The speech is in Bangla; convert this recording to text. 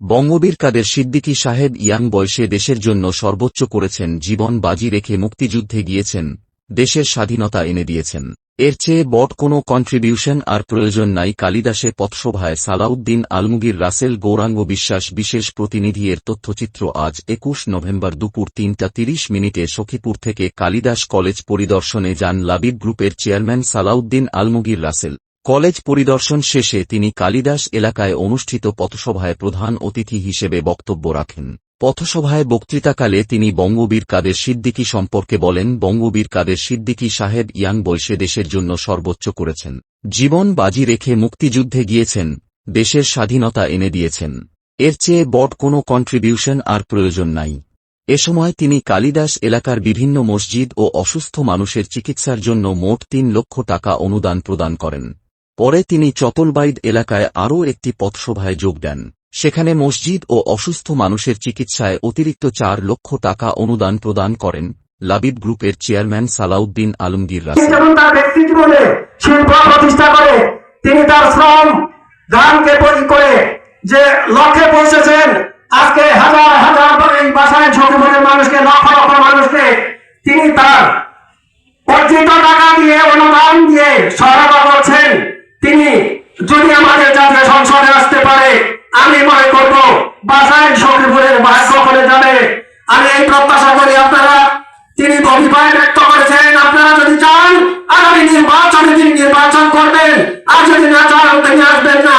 বঙ্গবীর কাদের সিদ্দিকী সাহেব ইয়াং বয়সে দেশের জন্য সর্বোচ্চ করেছেন জীবন বাজি রেখে মুক্তিযুদ্ধে গিয়েছেন, দেশের স্বাধীনতা এনে দিয়েছেন। এর চেয়ে বট কোনো কন্ট্রিবিউশন আর প্রয়োজন নাই কালিদাসে পথসভায় সালাউদ্দিন আলমগীর রাসেল গৌরাঙ্গ বিশ্বাস বিশেষ প্রতিনিধি এর তথ্যচিত্র আজ একুশ নভেম্বর দুপুর তিনটা তিরিশ মিনিটে সখীপুর থেকে কালিদাস কলেজ পরিদর্শনে যান লাবিব গ্রুপের চেয়ারম্যান সালাউদ্দিন আলমগীর রাসেল। কলেজ পরিদর্শন শেষে তিনি কালিদাস এলাকায় অনুষ্ঠিত পথসভায় প্রধান অতিথি হিসেবে বক্তব্য রাখেন। পথসভায় বক্তৃতাকালে তিনি বঙ্গবীর কাদের সিদ্দিকী সম্পর্কে বলেন, বঙ্গবীর কাদের সিদ্দিকী সাহেব ইয়াং বয়সে দেশের জন্য সর্বোচ্চ করেছেন। জীবন বাজি রেখে মুক্তিযুদ্ধে গিয়েছেন, দেশের স্বাধীনতা এনে দিয়েছেন। এর চেয়ে বট কোনো কন্ট্রিবিউশন আর প্রয়োজন নাই। এ সময় তিনি কালিদাস এলাকার বিভিন্ন মসজিদ ও অসুস্থ মানুষের চিকিৎসার জন্য মোট তিন লক্ষ টাকা অনুদান প্রদান করেন। পরে তিনি চতলবাইদ এলাকায় আরও একটি পথসভায় যোগ দেন। সেখানে মসজিদ ও অসুস্থ মানুষের চিকিৎসায় অতিরিক্ত চার লক্ষ টাকা অনুদান প্রদান করেন লাবিব গ্রুপের চেয়ারম্যান সালাউদ্দিন আলমগীর প্রতিষ্ঠা করে, তিনি তার শ্রম করে যে লক্ষ্যে পৌঁছেছেন, আজকে হাজার হাজার মানুষকে, লক্ষ লক্ষ মানুষকে তিনি তার অর্জিত টাকা দিয়ে, অনুদান দিয়ে সহায়তা করছেন। তিনি যদি আমাদের জাতীয় সংসদে আসতে পারে, আমি মনে করব বাসায় সকলের ভাগ্য করে যাবে। আমি এই প্রত্যাশা করি আপনারা, তিনি অভিপ্রায় ব্যক্ত করেছেন, আপনারা যদি চান, আগামী নির্বাচনে তিনি নির্বাচন করবেন, আর যদি না চান, তিনি আসবেন না।